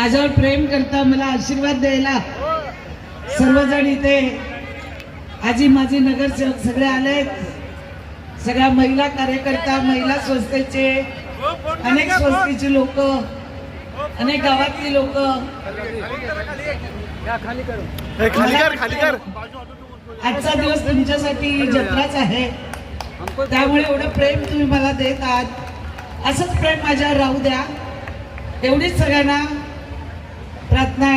माझ्यावर प्रेम करता मला आशीर्वाद द्यायला सर्वजण इथे आजी माझी नगरसेवक सगळे आले आहेत. सगळ्या महिला कार्यकर्ता महिला संस्थेचे अनेक संस्थेची लोक अनेक गावातली लोक. आजचा दिवस तुमच्यासाठी जत्राच आहे. त्यामुळे एवढं प्रेम तुम्ही मला देत आहात. असंच प्रेम माझ्यावर राहू द्या. एवढीच सगळ्यांना रत्ना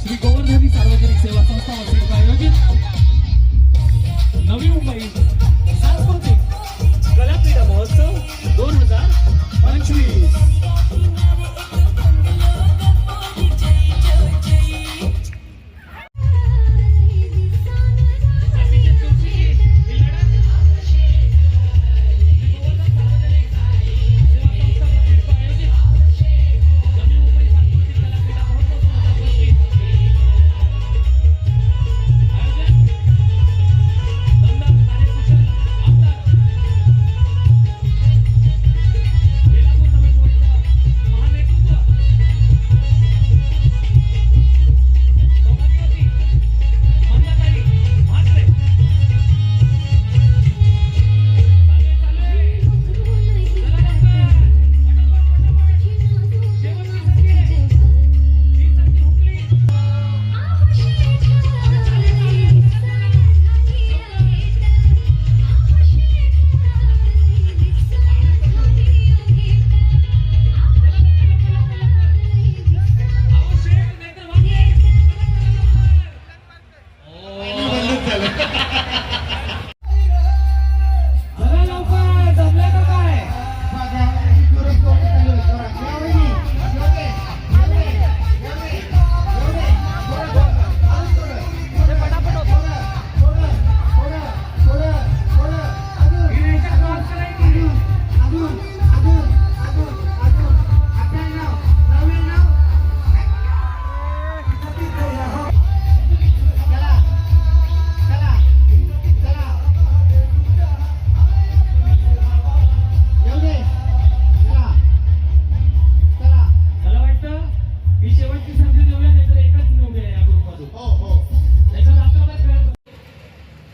श्री गोवर्धनी सार्वजनिक सेवा संस्था वसंत आयोजित नवी मुंबई सांस्कृतिक कलापीडा महोत्सव दोन हजार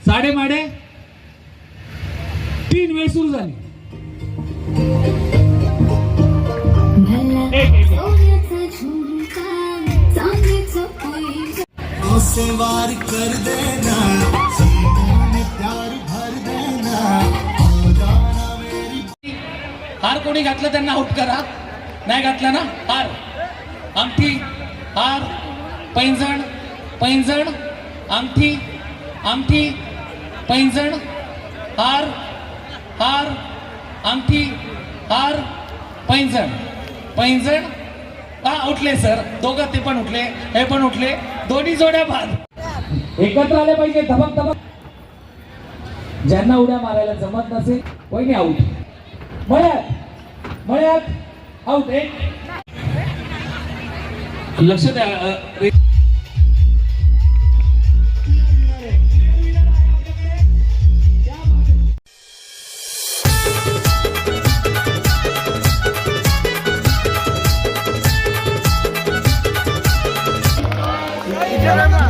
साडे माडे? तीन वेळ सुरू झाली. वार कर देना सीने में प्यार भर देना. जाना मेरी हार कोणी घातलं त्यांना? आउट करा. नाही घातलं ना? हार. अंगठी हार. पैंजण. पैंजण. अंगठी अंगठी पैंजण हार हार अंगठी हार पैंजण. पैंजण हा उठले सर? दोघं ते पण उठले हे पण उठले. दोन्ही जोड्या बाद. एकत्र आले पाहिजे धबक धबक ज्यांना उड्या मारायला जमत नसेल कोणी आऊट मळ्यात मळ्यात आऊट एक. लक्ष द्या रे- Yeah.